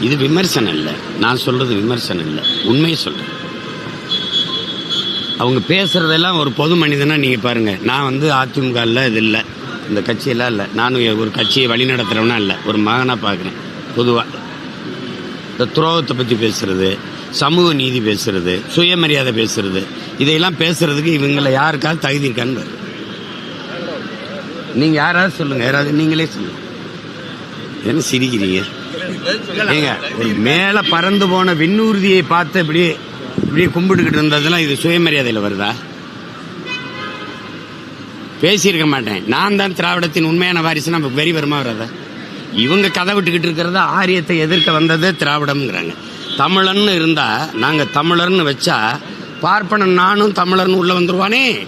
இது விமர்சனம் இல்லை. நான் சொல்றது விமர்சனம் இல்லை. உண்மையை சொல்றேன். அவங்க பேசுறதெல்லாம் ஒரு பொது மனிதனா நீங்க பாருங்க. நான் வந்து அதிமுக இது இல்லை. இந்த கட்சியெல்லாம் இல்லை. நானும் ஒரு கட்சியை வழி நடத்துறவனா இல்லை. ஒரு மகனா பார்க்குறேன் பொதுவா. இந்த துரோகத்தை பத்தி பேசுறது சமூக நீதி பேசுறது சுயமரியாதை பேசுறது இதையெல்லாம் பேசுறதுக்கு இவங்களை யாருக்காவது தகுதி இருக்கான்னு நீங்க யாராவது சொல்லுங்க. யாராவது நீங்களே சொல்லுங்க. என்ன சிரிக்கிறீங்க? ஏங்க ஒரு மேல பறந்து போன விண்ணூர்தியை பார்த்து இப்படியே இப்படியே கும்பிட்டுக்கிட்டு இருந்ததெல்லாம் இது சுயமரியாதையில் வருதா? பேசியிருக்க மாட்டேன். நான் தான் திராவிடத்தின் உண்மையான வாரிசு நம்ம வெறி வருமா வராத? இவங்க கதை விட்டுக்கிட்டு இருக்கிறத ஆரியத்தை எதிர்க்க வந்ததே திராவிடம்ங்கிறாங்க. தமிழன்னு இருந்தா நாங்க தமிழர்னு வச்சா பார்ப்பனன் நானும் தமிழர்னு உள்ள வந்துருவானே.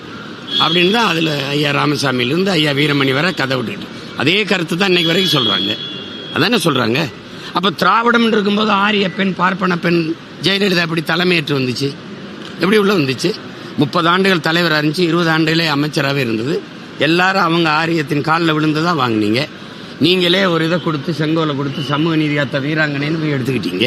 அப்படின்னு தான் அதில் ஐயா ராமசாமியிலேருந்து ஐயா வீரமணி வரை கதை விட்டுக்கிட்டு அதே கருத்து தான் இன்னைக்கு வரைக்கும் சொல்கிறாங்க அதானே சொல்கிறாங்க அப்போ திராவிடம் இருக்கும்போது ஆரிய பெண் பார்ப்பன பெண் ஜெயலலிதா எப்படி தலைமையேற்று வந்துச்சு? எப்படி உள்ள வந்துச்சு? முப்பது ஆண்டுகள் தலைவராக இருந்துச்சு இருபது ஆண்டுகளே அமைச்சராகவே இருந்தது. எல்லாரும் அவங்க ஆரியத்தின் காலில் விழுந்து தான் வாங்குனீங்க. நீங்களே ஒரு இதை கொடுத்து செங்கோலை கொடுத்து சமூக நீதியாத்த வீராங்கனைன்னு போய் எடுத்துக்கிட்டீங்க.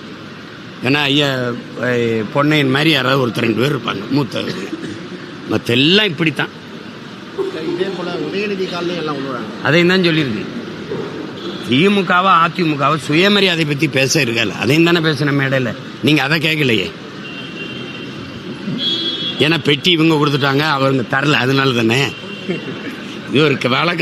ஏன்னா ஐயா பொன்னையின் பொன்னையன் மாதிரி யாராவது ஒருத்தர் ரெண்டு பேர் இருப்பாங்க மூத்த. மற்ற எல்லாம் இப்படித்தான். அதையும் தான் சொல்லியிருக்கு திமுகவா அதிமுகவா சுயமரியாதை பத்தி பேச இருக்கல அதையும் தானே பேசின மேடையில். நீங்க அதை கேட்கலையே. ஏன்னா பெட்டி இவங்க கொடுத்துட்டாங்க அவங்க தரல அதனால தானே. இவருக்கு வேலை